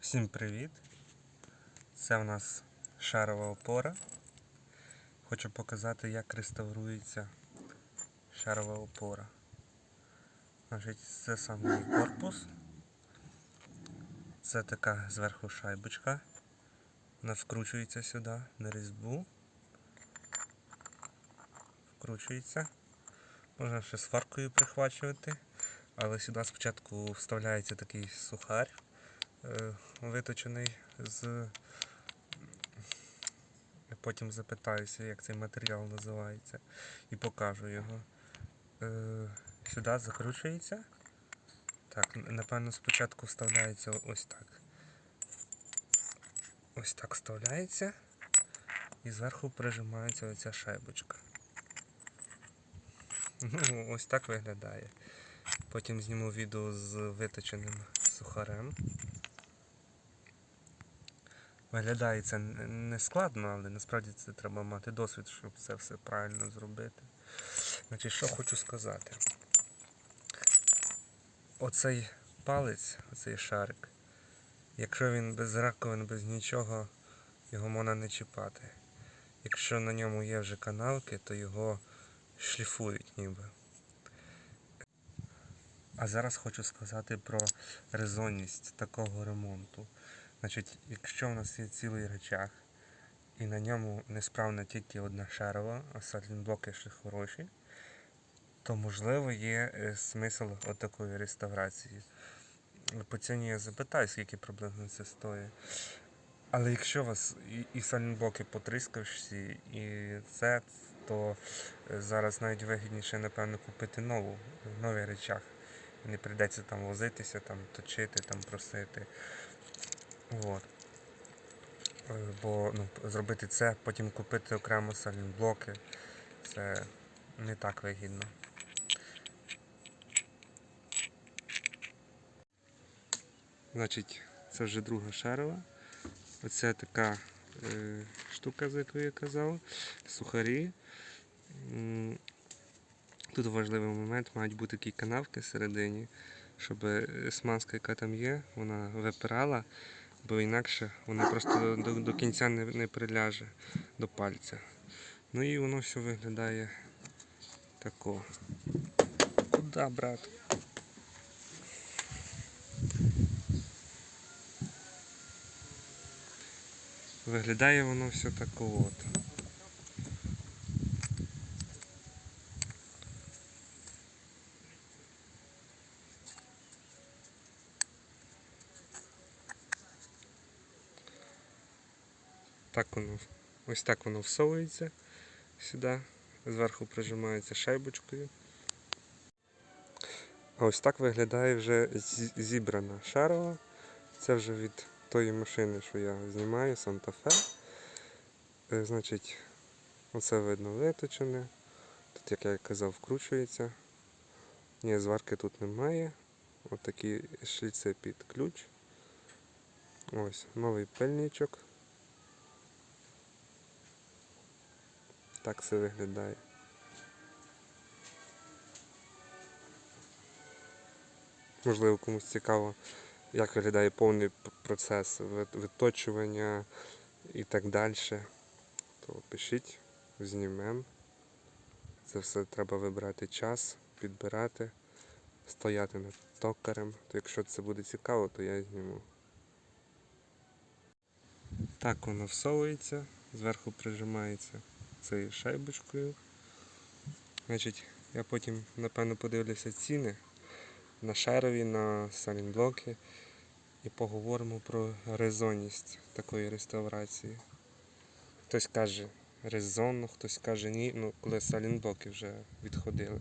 Всім привіт! Це в нас шарова опора. Хочу показати, як реставрується шарова опора. Значить, це сам корпус. Це така зверху шайбочка. Вона вкручується сюди на різьбу. Вкручується. Можна ще сваркою прихвачувати, але сюди спочатку вставляється такий сухар виточений з. Потім запитаюся, як цей матеріал називається, і покажу його. Е, Сюди закручується. Так, напевно, спочатку вставляється ось так. Ось так вставляється. І зверху прижимається оця шайбочка. Ну, ось так виглядає. Потім зніму відео з виточеним сухарем. Виглядає це не складно, але насправді це треба мати досвід, щоб це все правильно зробити. Значить, що хочу сказати. Оцей палець, оцей шарик, якщо він без раковин, без нічого, його можна не чіпати. Якщо на ньому є вже канавки, то його шліфують ніби. А зараз хочу сказати про резонність такого ремонту. Значить, якщо в нас є цілий речах, і на ньому несправна тільки одна шарова, а сайлентблоки ще хороші, то можливо є е, смисл отакої реставрації. По ціні я запитаю, скільки приблизно це стоїть. Але якщо у вас і, і потріскавші, і це, то е, зараз навіть вигідніше, напевно, купити нову, новий речах. Не прийдеться там возитися, там, точити, там, просити. От. Е, Бо ну, зробити це, потім купити окремо сайлентблоки, це не так вигідно. Значить, це вже друга шарова. Оце така е, штука, за яку я казав. Сухарі. Тут важливий момент, мають бути такі канавки всередині, щоб е, смазка, яка там є, вона випирала, бо інакше воно просто до, до кінця не, не приляже до пальця. Ну і воно все виглядає тако. Куда, брат? Виглядає воно все тако от. Так воно, ось так воно всовується сюди, зверху прижимається шайбочкою. А ось так виглядає вже зібрана шарова. Це вже від тої машини, що я знімаю, Santa Fe. Е, Значить, оце видно виточене. Тут, як я казав, вкручується. Ні, зварки тут немає. Ось такі шліци під ключ. Ось новий пильничок. Так все виглядає. Можливо, комусь цікаво, як виглядає повний процес ви- виточування і так далі. То пишіть, знімемо. Це все треба вибирати час, підбирати, стояти над токарем. То якщо це буде цікаво, то я зніму. Так воно всовується, зверху прижимається цією шайбочкою. Значить, я потім, напевно, подивлюся ціни на шарові, на салінблоки і поговоримо про резонність такої реставрації. Хтось каже резонно, хтось каже ні, ну коли салінблоки вже відходили.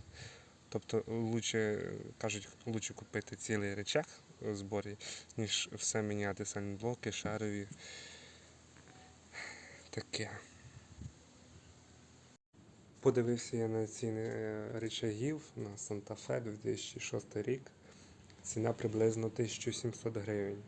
Тобто лучше, кажуть, лучше купити цілий речах у зборі, ніж все міняти салінблоки, шарові. Таке. Подивився я на ціни е, речагів на Санта-Фе 2006 рік. Ціна приблизно 1700 гривень.